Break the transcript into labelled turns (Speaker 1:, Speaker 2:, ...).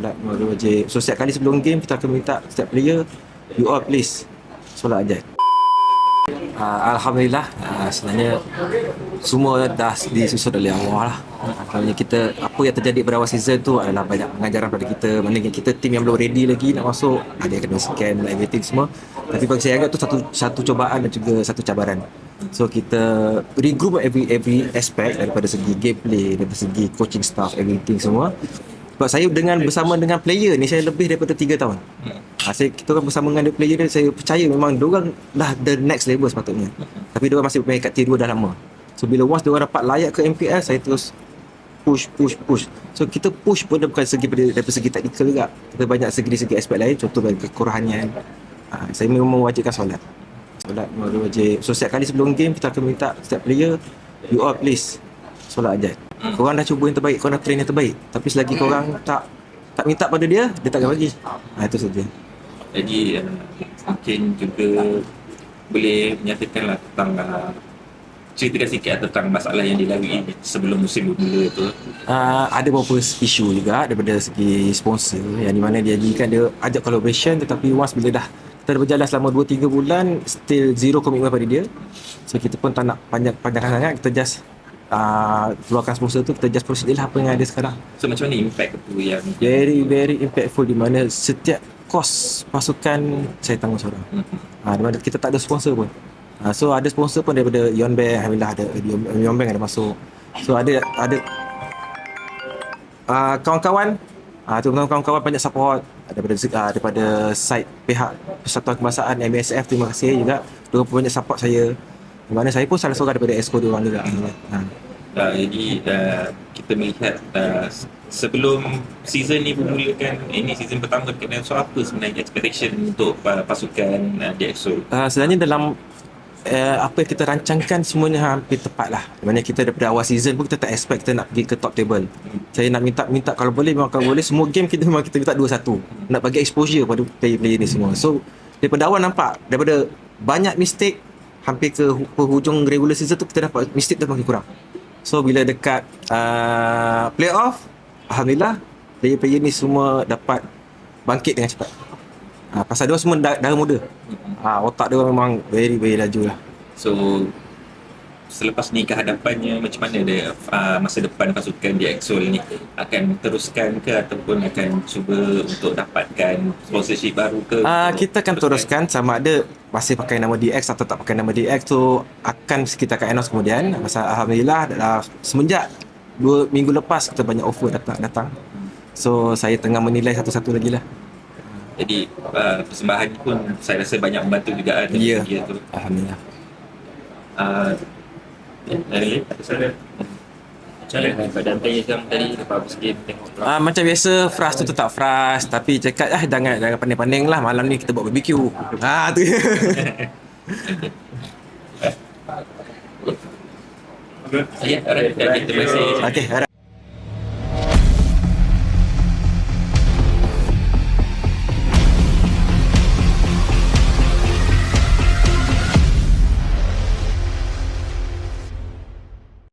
Speaker 1: Solat waktu wajib. So setiap kali sebelum game kita akan minta setiap player you all please solat hajat. Uh, Alhamdulillah uh, sebenarnya semua dah disusun oleh Allah lah. Kalau kita apa yang terjadi pada awal season tu adalah banyak pengajaran pada kita. Mana kita team yang belum ready lagi nak masuk, ada yang kena scan everything semua. Tapi bagi saya anggap tu satu satu cobaan dan juga satu cabaran. So kita regroup every every aspect daripada segi gameplay, daripada segi coaching staff, everything semua. Sebab saya dengan bersama dengan player ni saya lebih daripada 3 tahun. Ha, saya kita orang bersama dengan player ni saya percaya memang diorang dah the next level sepatutnya. Tapi diorang masih bermain kat tier 2 dah lama. So bila once diorang dapat layak ke MPL saya terus push push push. So kita push pun bukan segi daripada, daripada segi taktikal juga. Kita banyak segi segi aspek lain contoh bagi kekurangan. Ha, saya memang mewajibkan solat. Solat memang wajib. So setiap kali sebelum game kita akan minta setiap player you all please solat hajat. Korang dah cuba yang terbaik, korang dah train yang terbaik. Tapi selagi korang tak tak minta pada dia, dia takkan bagi. Ha, itu saja.
Speaker 2: Jadi uh, mungkin juga boleh menyatakanlah tentang uh, ceritakan sikit lah tentang masalah yang dilalui sebelum musim bermula tu.
Speaker 1: Uh, ada beberapa isu juga daripada segi sponsor yang di mana dia jadikan dia ajak collaboration tetapi once bila dah kita dah berjalan selama 2-3 bulan still zero commitment pada dia so kita pun tak nak panjang panjangkan sangat kita just uh, keluarkan sponsor tu kita just proceed lah apa yang ada sekarang
Speaker 2: So macam mana impact tu yang
Speaker 1: very very impactful di mana setiap kos pasukan saya tanggung seorang
Speaker 2: Hmm.
Speaker 1: Ha, di mana kita tak ada sponsor pun. Ha, so ada sponsor pun daripada Yon Bank, alhamdulillah ada Yon, Bank ada masuk. So ada ada uh, kawan-kawan Ah tu kawan-kawan banyak support daripada uh, daripada side pihak Persatuan Kebangsaan MSF terima kasih juga. Dia pun banyak support saya. Di mana saya pun salah seorang daripada exco dia orang juga. Ha.
Speaker 2: uh, jadi uh, kita melihat uh, sebelum season ni bermulakan ini season pertama kena so apa sebenarnya expectation untuk uh, pasukan uh, DXO
Speaker 1: Uh, sebenarnya dalam uh, apa yang kita rancangkan semuanya hampir tepat lah. Mana kita daripada awal season pun kita tak expect kita nak pergi ke top table. Saya nak minta minta kalau boleh memang kalau boleh semua game kita memang kita minta 2-1. Nak bagi exposure pada player-player ni semua. So daripada awal nampak daripada banyak mistake hampir ke hu- penghujung regular season tu kita dapat mistake tu makin kurang. So bila dekat uh, playoff alhamdulillah player-player ni semua dapat bangkit dengan cepat. Ha, pasal dia semua dah, dah muda. Ha, otak dia memang very very laju lah.
Speaker 2: so selepas ni kehadapannya macam mana dia uh, masa depan pasukan DXO ni akan teruskan ke ataupun akan cuba untuk dapatkan sponsorship baru ke
Speaker 1: Uh, kita akan teruskan sama ada masih pakai nama DX atau tak pakai nama DX tu akan kita akan announce kemudian. Pasal alhamdulillah uh, semenjak dua minggu lepas kita banyak offer datang datang. So saya tengah menilai satu-satu lagi lah.
Speaker 2: jadi uh, persembahan pun saya rasa banyak membantu juga kan
Speaker 1: Ya.
Speaker 2: tu
Speaker 1: Alhamdulillah.
Speaker 2: uh, dari
Speaker 3: Macam mana badan player sekarang tadi lepas habis game tengok
Speaker 1: Ah uh, macam biasa frust tu tetap frust tapi cakap ah jangan jangan pandai-pandai lah malam ni kita buat barbecue. Ah tu.
Speaker 2: Ya, alright. Terima kasih.
Speaker 1: Okey, alright.